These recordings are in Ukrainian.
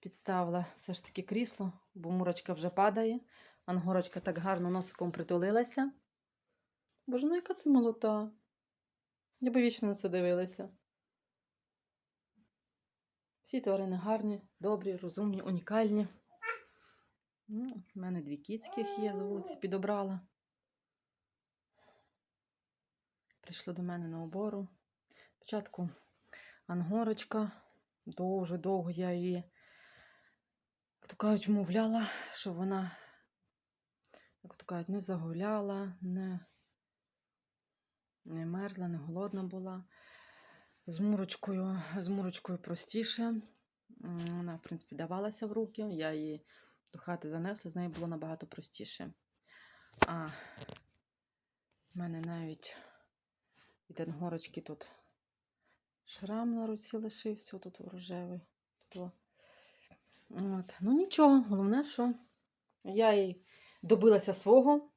підставила все ж таки крісло, бо мурочка вже падає. Ангорочка так гарно носиком притулилася. Боже, ну яка це молота. Я би вічно на це дивилася. Всі тварини гарні, добрі, розумні, унікальні. Ну, У мене дві кіцьких є з вулиці, підобрала. Прийшли до мене на обору. Спочатку ангорочка. Дуже довго я її, як то кажуть, вмовляла, щоб вона, як то кажуть, не загуляла, не, не мерзла, не голодна була. З мурочкою, з мурочкою простіше. Вона, в принципі, давалася в руки. Я її до хати занесла, з нею було набагато простіше. А в мене навіть від ангорочки тут шрам на руці лишився, тут рожевий. От. Ну нічого, головне, що я їй добилася свого.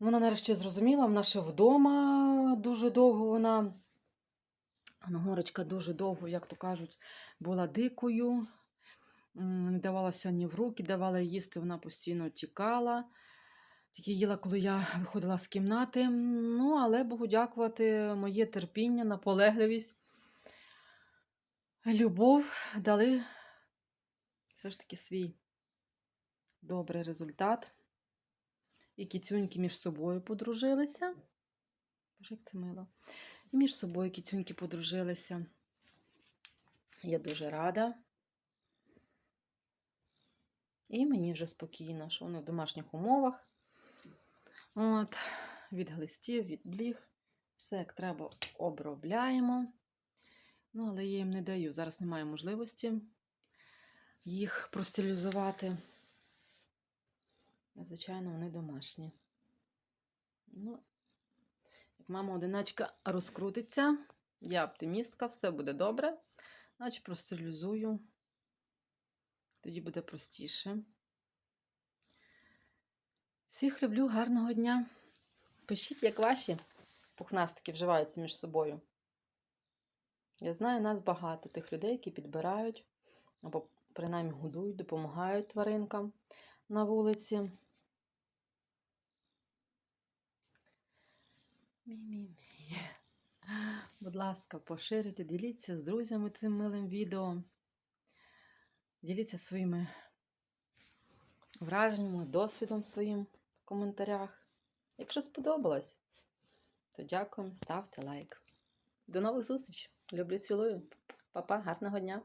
Вона нарешті зрозуміла, вона ще вдома дуже довго вона. Ангорочка дуже довго, як то кажуть, була дикою. Не давалася ні в руки, давала їсти, вона постійно тікала. Тільки їла, коли я виходила з кімнати. Ну, але Богу дякувати, моє терпіння, наполегливість, любов дали все ж таки свій добрий результат. І кіцюньки між собою подружилися. Боже, як це мило. І між собою кіцюньки подружилися. Я дуже рада. І мені вже спокійно, що вони в домашніх умовах. От, від глистів, від бліг. Все як треба обробляємо. Ну, але я їм не даю. Зараз немає можливості їх простилізувати. Звичайно, вони домашні. Ну, як мама одиначка розкрутиться, я оптимістка, все буде добре. Значить, простилізую. Тоді буде простіше. Всіх люблю, гарного дня. Пишіть, як ваші пухнастики вживаються між собою. Я знаю, нас багато тих людей, які підбирають або принаймні годують, допомагають тваринкам на вулиці. Мі-мі-мі. Будь ласка, поширюйте, діліться з друзями цим милим відео. Діліться своїми враженнями, досвідом своїм в коментарях. Якщо сподобалось, то дякуємо, ставте лайк. До нових зустрічей. Люблю, цілую. Па-па, гарного дня!